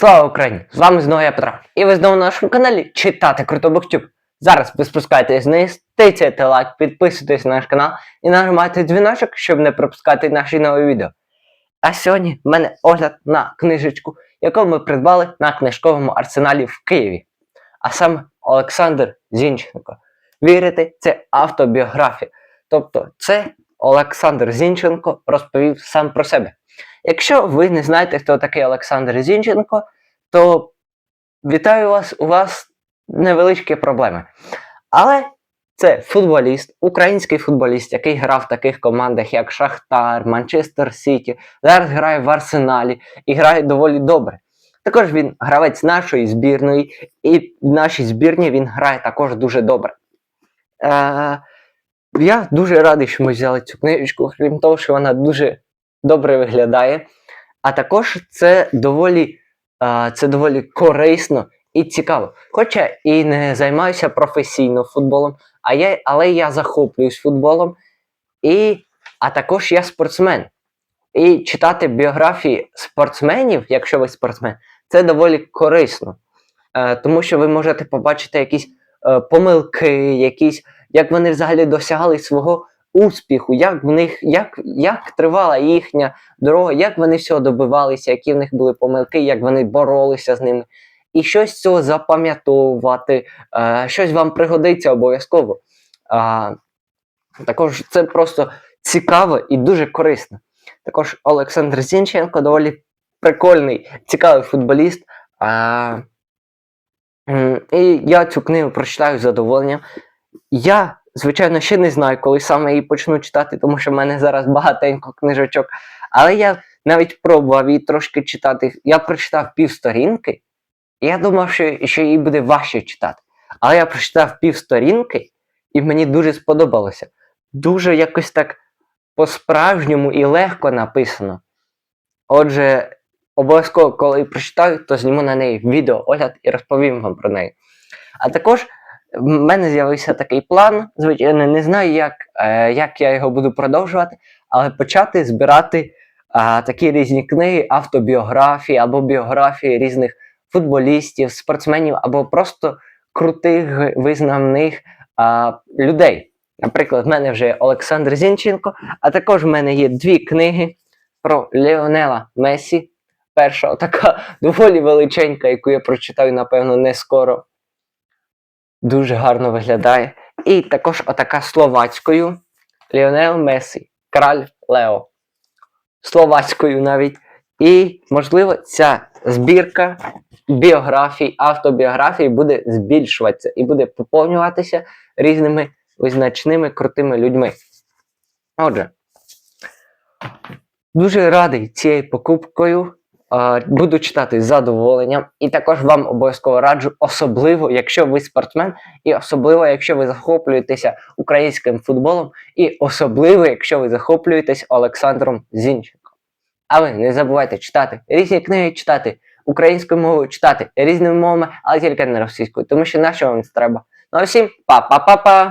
Слава Україні! З вами знову я Петро. І ви знову на нашому каналі Читати Круто Буктюб. Зараз ви спускаєтесь вниз, тицяйте лайк, підписуйтесь на наш канал і нажимайте дзвіночок, щоб не пропускати наші нові відео. А сьогодні в мене огляд на книжечку, яку ми придбали на книжковому арсеналі в Києві. А саме Олександр Зінченко. Вірите, це автобіографія. Тобто, це Олександр Зінченко розповів сам про себе. Якщо ви не знаєте, хто такий Олександр Зінченко, то вітаю вас, у вас невеличкі проблеми. Але це футболіст, український футболіст, який грав в таких командах, як Шахтар, Манчестер Сіті, зараз грає в Арсеналі і грає доволі добре. Також він гравець нашої збірної, і в нашій збірні він грає також дуже добре. Е, я дуже радий, що ми взяли цю книжечку, крім того, що вона дуже добре виглядає. А також це доволі, це доволі корисно і цікаво. Хоча і не займаюся професійно футболом, а я, але я захоплююсь футболом, і, а також я спортсмен. І читати біографії спортсменів, якщо ви спортсмен, це доволі корисно. Е, тому що ви можете побачити якісь е, помилки, якісь, як вони взагалі досягали свого успіху, як в них, як, як тривала їхня дорога, як вони всього добивалися, які в них були помилки, як вони боролися з ними. І щось цього запам'ятовувати, е, щось вам пригодиться обов'язково. Е, також це просто цікаво і дуже корисно. Також Олександр Зінченко доволі прикольний, цікавий футболіст. М, і я цю книгу прочитаю з задоволенням. Я, звичайно, ще не знаю, коли саме її почну читати, тому що в мене зараз багатенько книжечок. Але я навіть пробував її трошки читати. Я прочитав півсторінки, і я думав, що, що її буде важче читати. Але я прочитав півсторінки, і мені дуже сподобалося. Дуже якось так по-справжньому і легко написано. Отже, обов'язково, коли прочитаю, то зніму на неї відео огляд і розповім вам про неї. А також в мене з'явився такий план. Звичайно, не знаю, як, е, як я його буду продовжувати, але почати збирати е, такі різні книги, автобіографії або біографії різних футболістів, спортсменів, або просто крутих визнаних е, людей. Наприклад, в мене вже є Олександр Зінченко, а також в мене є дві книги про Леонела Месі. Перша така доволі величенька, яку я прочитаю, напевно, не скоро. Дуже гарно виглядає. І також отака словацькою Ліонел Месі, Краль Лео. Словацькою навіть. І, можливо, ця збірка біографій, автобіографій буде збільшуватися і буде поповнюватися різними визначними крутими людьми. Отже, дуже радий цією покупкою. Буду читати з задоволенням, і також вам обов'язково раджу, особливо, якщо ви спортсмен, і особливо, якщо ви захоплюєтеся українським футболом, і особливо, якщо ви захоплюєтесь Олександром Зінченком. А ви не забувайте читати різні книги, читати українською мовою, читати різними мовами, але тільки не російською, тому що на що вам це треба. Ну а всім па-па-па-па!